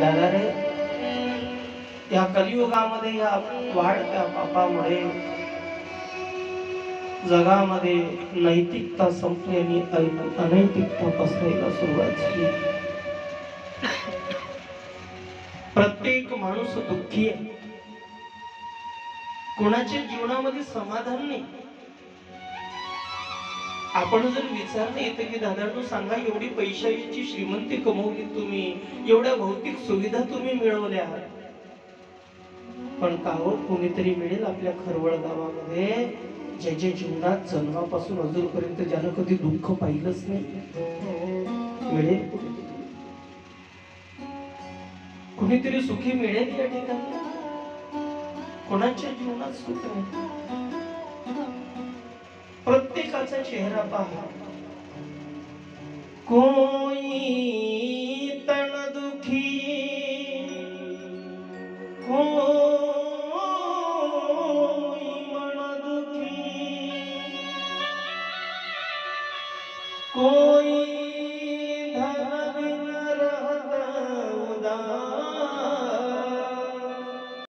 दादा रे या कलियुगामध्ये या वाढत्या पापामुळे जगामध्ये नैतिकता संपली आणि अनैतिकता पसरायला सुरुवात झाली. प्रत्येक माणूस दुःखी आहे. कोणाच्या जीवनामध्ये समाधान नाही? आपण जर विचारलं येतं की दादांनो सांगा एवढी पैशाची श्रीमंती कमवली तुम्ही एवढ्या भौतिक सुविधा तुम्ही मिळवल्या. पण का हो कोणीतरी मिळेल आपल्या खरवळ गावामध्ये ज्याच्या जीवनात जन्मापासून अजूनपर्यंत ज्यानं कधी दुःख पाहिलंच नाही? मिळेल कुणीतरी? कुणीतरी सुखी मिळेल या ठिकाणी? कोणाच्या जीवनात सुख नाही प्रत्येकाचा चेहरा पहा. कोई तन दुखी कोई मन दुखी कोई धन